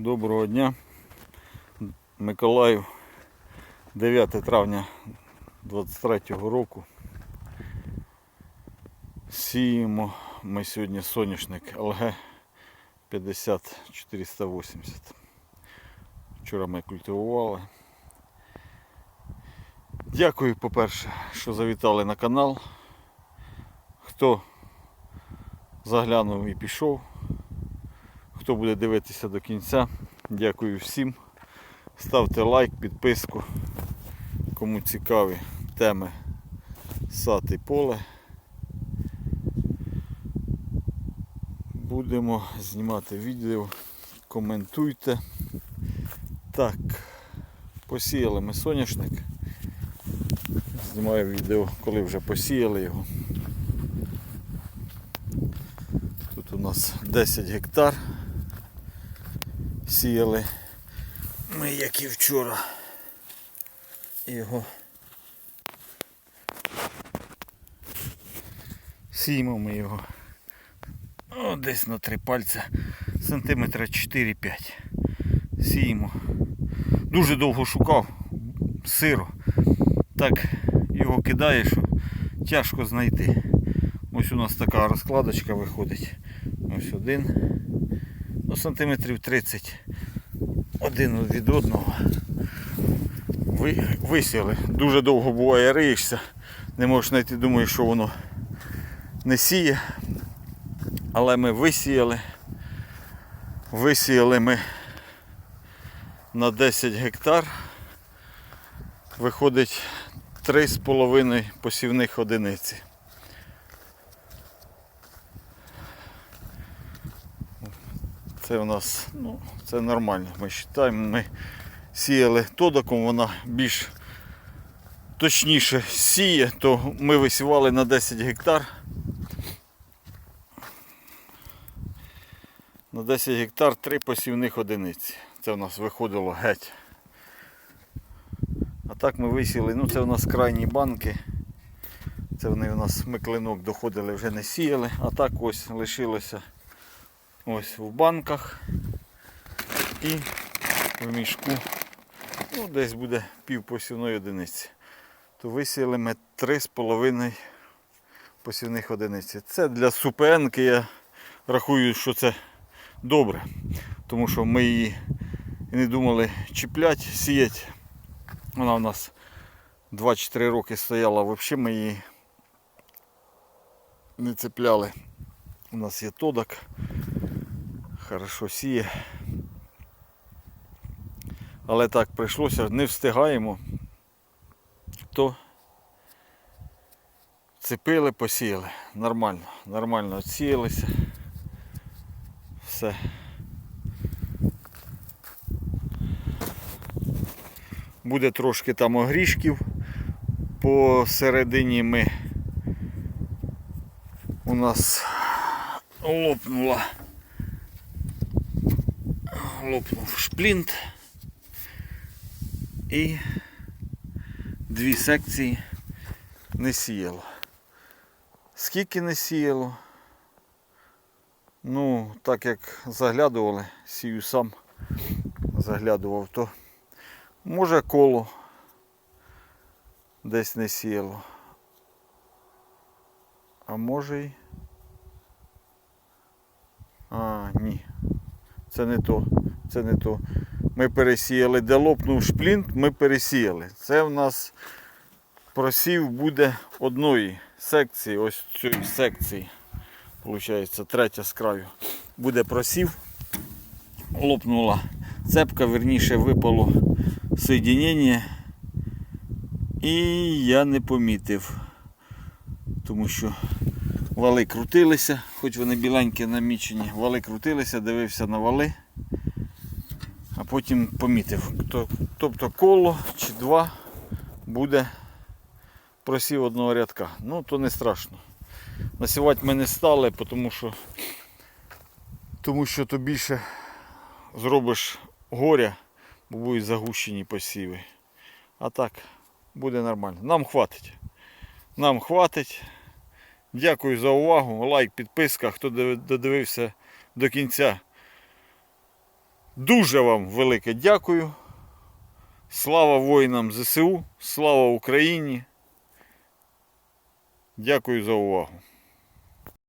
Доброго дня. Миколаїв, 9 травня 23 року. Сіємо ми сьогодні соняшник LG 50480. Вчора ми культивували. Дякую, по-перше, що завітали на канал. Хто заглянув і пішов. Хто буде дивитися до кінця, дякую всім. Ставте лайк, підписку. Кому цікаві теми сад і поле. Будемо знімати відео. Коментуйте. Так, посіяли ми соняшник. Знімаю відео, коли вже посіяли його. Тут у нас 10 гектар сіяли. Ми, як і вчора, його сіємо ми його о, десь на три пальця, сантиметра 4-5. Сіємо. Дуже довго шукав сиро. Так його кидає, що тяжко знайти. Ось у нас така розкладочка виходить. Ось один. Ну, сантиметрів 30 один від одного. Ви, висіли. Дуже довго буває риєшся. Не можеш знайти, думаєш, що воно не сіє. Але ми висіяли. Висіяли ми на 10 гектар. Виходить 3,5 посівних одиниці. Це у нас ну, це нормально. Ми вважаємо, ми сіяли тодоком, вона більш точніше сіє, то ми висівали на 10 гектар. На 10 гектар 3 посівних одиниці. Це у нас виходило геть. А так ми висіли, ну це у нас крайні банки. Це вони у нас ми клинок доходили, вже не сіяли, а так ось лишилося ось в банках і в мішку. Ну, десь буде пів посівної одиниці. То висіяли ми 3,5 посівних одиниці. Це для супенки я рахую, що це добре. Тому що ми її не думали чіплять, сіять. Вона у нас 2-4 роки стояла, взагалі ми її не цепляли. У нас є тодок, хорошо сіє. Але так прийшлося, не встигаємо, то цепили, посіяли. Нормально, нормально відсіялися. Все. Буде трошки там огрішків. Посередині ми у нас лопнула лопнув шплінт і дві секції не сіяло. Скільки не сіяло? Ну, так як заглядували, сію сам заглядував, то може коло десь не сіяло. А може й. А, ні. Це не то. Це не то. Ми пересіяли, де лопнув шплінт, ми пересіяли. Це в нас просів буде одної секції, ось цієї секції. Получається, третя з краю. Буде просів. Лопнула цепка, верніше випало соєдинення. І я не помітив, тому що вали крутилися, хоч вони біленькі намічені, вали крутилися, дивився на вали, а потім помітив. Тобто коло чи два буде просів одного рядка. Ну то не страшно. Насівати ми не стали, тому що, тому що то більше зробиш горя, бо будуть загущені посіви. А так, буде нормально. Нам хватить. Нам хватить. Дякую за увагу. Лайк, підписка. Хто додивився до кінця. Дуже вам велике дякую. Слава воїнам ЗСУ, слава Україні. Дякую за увагу.